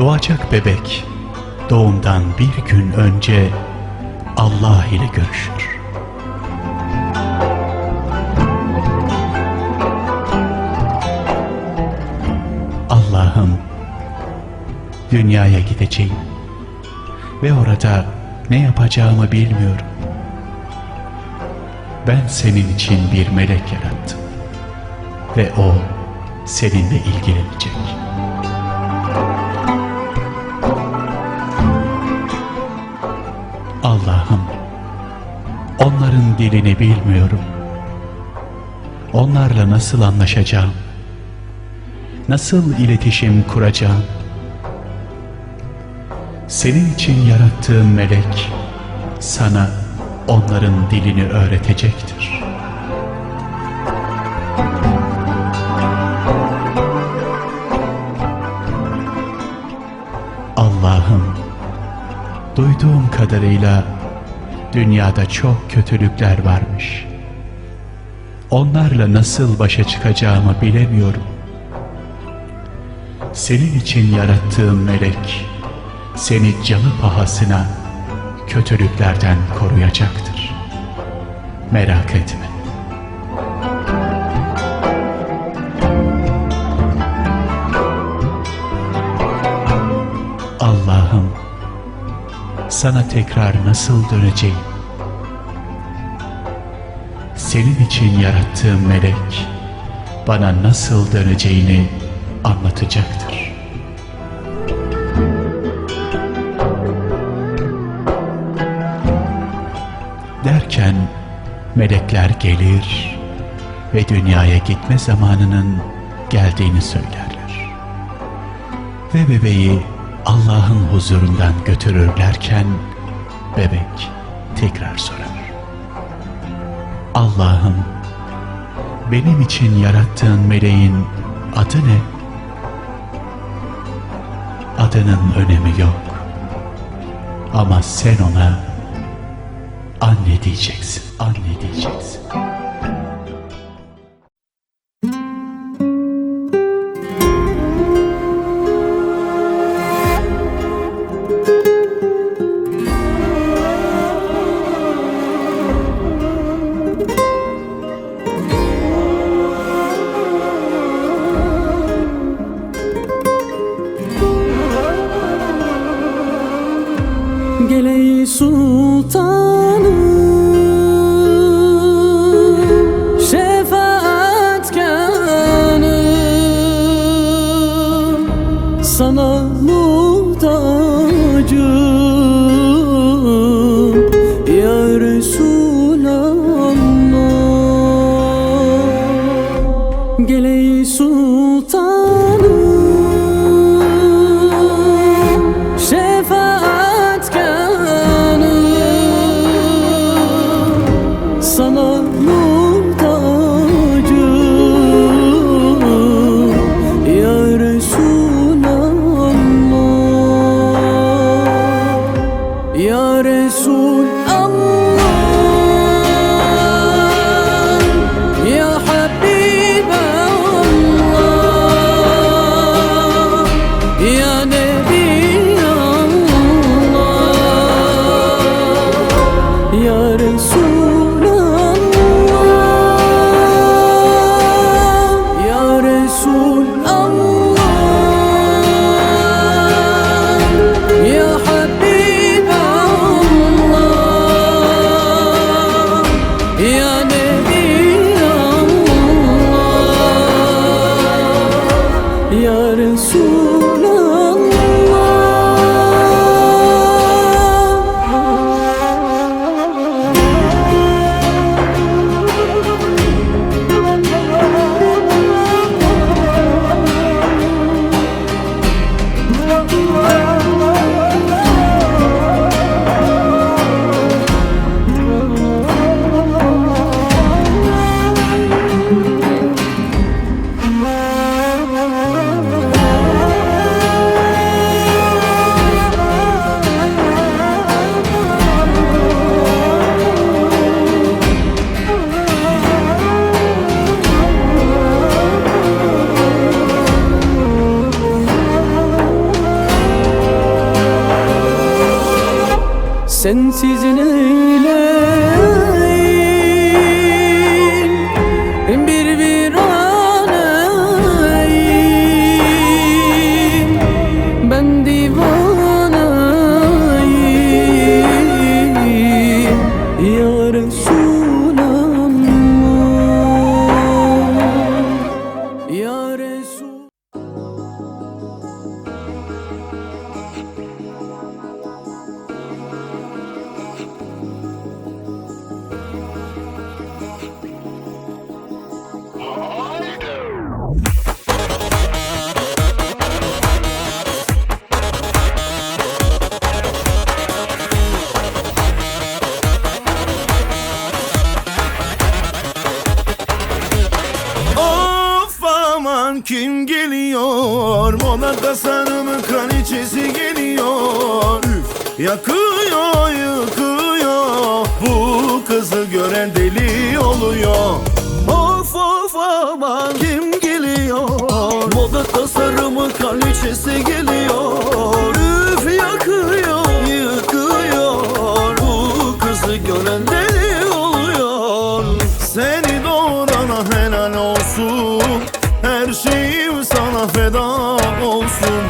Doğacak bebek doğumdan bir gün önce Allah ile görüşür. Allah'ım dünyaya gideceğim ve orada ne yapacağımı bilmiyorum. Ben senin için bir melek yarattım ve o seninle ilgilenecek. Onların dilini bilmiyorum. Onlarla nasıl anlaşacağım? Nasıl iletişim kuracağım? Senin için yarattığım melek sana onların dilini öğretecektir. Allah'ım duyduğum kadarıyla dünyada çok kötülükler varmış. Onlarla nasıl başa çıkacağımı bilemiyorum. Senin için yarattığım melek seni canı pahasına kötülüklerden koruyacaktır. Merak etme. Allah'ım sana tekrar nasıl döneceğim? Senin için yarattığım melek bana nasıl döneceğini anlatacaktır. Derken melekler gelir ve dünyaya gitme zamanının geldiğini söylerler. Ve bebeği Allah'ın huzurundan götürürlerken bebek tekrar sorar. Allah'ım benim için yarattığın meleğin adı ne? Adının önemi yok. Ama sen ona anne diyeceksin, anne diyeceksin. Geleği sultanım Resulallah. Ya Resulallah. Ya Habiballah Ya sensiz neyleyim aman kim geliyor? Moda tasarımı kraliçesi geliyor. Üf, Yakıyor yıkıyor. Bu kızı gören deli oluyor. Of of aman kim geliyor? Moda tasarımı kraliçesi geliyor Şeyim sana feda olsun.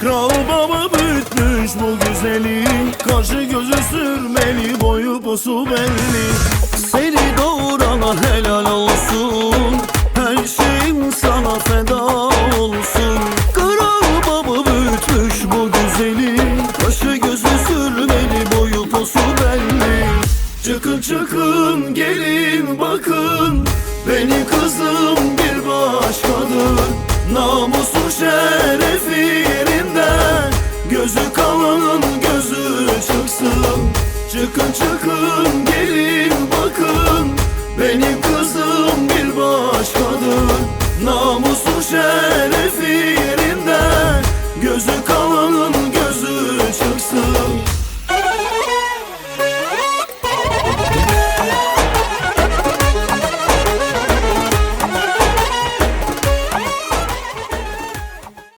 Kral baba büyütmüş bu güzeli Kaşı gözü sürmeli boyu posu belli. Seni doğurana helal olsun Her şeyim sana feda olsun Namusu şerefi yerinden Gözü kalanın gözü çıksın. Çıkın çıkın gelin bakın. Benim kızım bir başkadır. Namusu şerefi yerinden Gözü